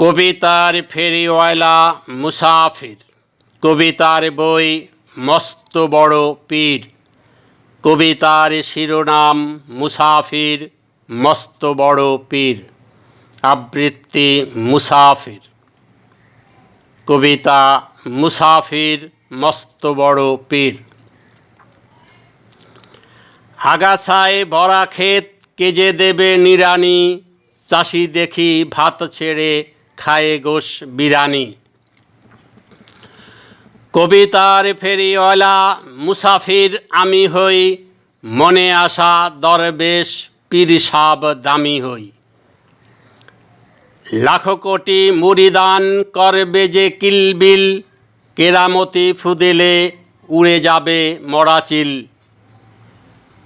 কবিতার ফেরিওয়ালা মুসাফির, কবিতার বই মস্ত বড় পীর, কবিতার শিরোনাম মুসাফির, মস্ত বড় পীর, আবৃত্তি মুসাফির। কবিতা মুসাফির, মস্ত বড় পীর। আগাছায় ভরা ক্ষেত কেজে দেবে নিরানি চাষি দেখি ভাত ছেড়ে খায়ে গোস বিরানি। কবিতার ফেরিওয়ালা মুসাফির আমি হই, মনে আসা দরবেশ পীর সাব দামি হই। লাখো কোটি মুরিদান করবে যে কিলবিল, কেরামতি ফুদেলে উড়ে যাবে মরাচিল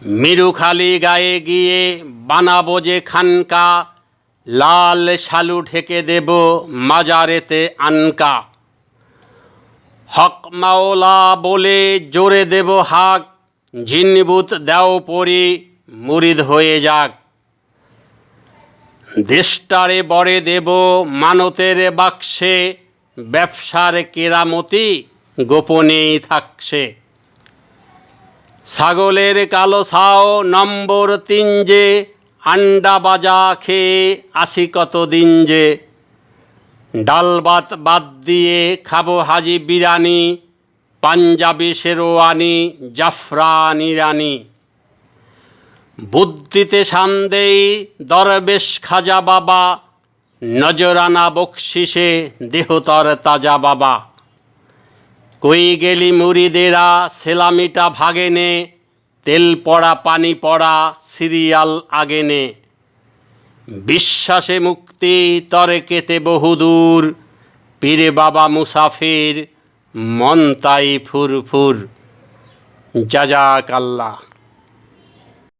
মিরুখালি গায়ে গিয়ে বানাবো যে খানকা লাল শালু ঢেকে দেব মাজারেতে আনকা। হক মাওলা বলে জোরে দেব হাক জিনবুত দেও পরি, মুরিদ হয়ে যাক। দেশটারে বরে দেব মানতের বাক্সে, ব্যবসার কেরামতি গোপনেই থাকছে। ছাগলের কালো ছাও নম্বর তিন যে আন্ডা বাজা খেয়ে আসি কত দিন যে। ডাল ভাত বাদ দিয়ে খাব হাজি বিরানি, পাঞ্জাবি শেরোয়ানি জাফরানি রানি। বুদ্ধিতে সান্দেই দরবেশ খাজা বাবা, নজরানা বকশিসে দেহতর তাজা বাবা। কই গেলি মুড়িদেরা সেলামিটা ভাগেনে তেল পড়া, পানি পড়া, সিরিয়াল আগেনে বিশ্বাসে মুক্তি তরে কেতে বহুদূর। পীরে বাবা মুসাফির, মন তাই ফুরফুর। জাজাক আল্লাহ।